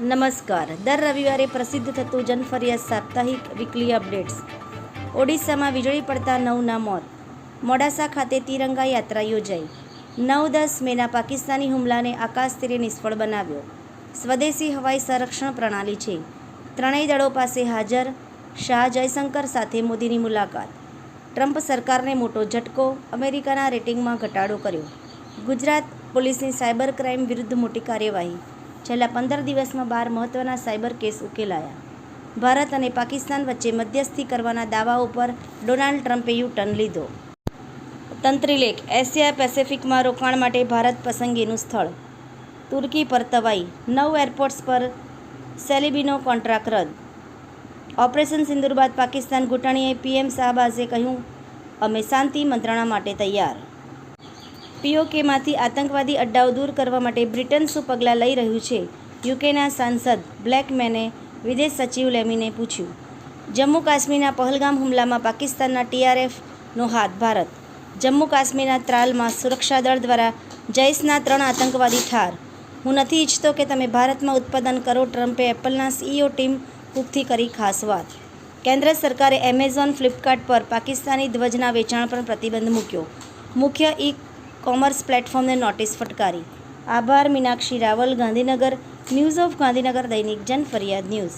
નમસ્કાર. દર રવિવારે પ્રસિદ્ધ થતું જનફરિયાદ સાપ્તાહિક વીકલી અપડેટ્સ ઓડિશામાં વીજળી પડતા નવના મોત. મોડાસા ખાતે તિરંગા યાત્રા યોજાઈ. નવ દસ મેના પાકિસ્તાની હુમલાને આકાશ તીરે નિષ્ફળ બનાવ્યો. સ્વદેશી હવાઈ સંરક્ષણ પ્રણાલી છે. ત્રણેય દળો પાસે હાજર શાહ જયશંકર સાથે મોદીની મુલાકાત. ટ્રમ્પ સરકારને મોટો ઝટકો, અમેરિકાના રેટિંગમાં ઘટાડો કર્યો. ગુજરાત પોલીસની સાયબર ક્રાઇમ વિરુદ્ધ મોટી કાર્યવાહી. છેલ્લા પંદર દિવસમાં બાર મહત્ત્વના સાયબર કેસ ઉકેલાયા. ભારત અને પાકિસ્તાન વચ્ચે મધ્યસ્થી કરવાના દાવા ઉપર ડોનાલ્ડ ટ્રમ્પે યુ ટર્ન લીધો તંત્રીલેખ એશિયા પેસિફિકમાં રોકાણ માટે ભારત પસંદગીનું સ્થળ. તુર્કી પર તવાઈ, નવ એરપોર્ટ્સ પર સેલિબીનો કોન્ટ્રાક્ટ રદ. ઓપરેશન સિંદુર બાદ પાકિસ્તાન ઘૂંટણીએ પીએમ શાહબાઝે કહ્યું, અમે શાંતિ મંત્રણા માટે તૈયાર. પીઓકેમાંથી આતંકવાદી અડ્ડાઓ દૂર કરવા માટે બ્રિટન શું પગલાં લઈ રહ્યું છે? યુકેના સાંસદ બ્લેકમેને વિદેશ સચિવ લેમીને પૂછ્યું. જમ્મુ કાશ્મીરના પહલગામ હુમલામાં પાકિસ્તાનના ટીઆરએફનો હાથ ભારત. જમ્મુ કાશ્મીરના ત્રાલમાં સુરક્ષા દળ દ્વારા જૈશના ત્રણ આતંકવાદી ઠાર. હું નથી ઈચ્છતો કે તમે ભારતમાં ઉત્પાદન કરો, ટ્રમ્પે એપલના સીઈઓ ટીમ કુકથી કરી ખાસ વાત. કેન્દ્ર સરકારે એમેઝોન, ફ્લિપકાર્ટ પર પાકિસ્તાની ધ્વજના વેચાણ પર પ્રતિબંધ મૂક્યો. મુખ્ય ઈ કોમર્સ પ્લેટફોર્મને નોટિસ ફટકારી. આભાર, મીનાક્ષી રાવલ, ગાંધીનગર, ન્યૂઝ ઓફ ગાંધીનગર, દૈનિક જન ફરિયાદ ન્યૂઝ.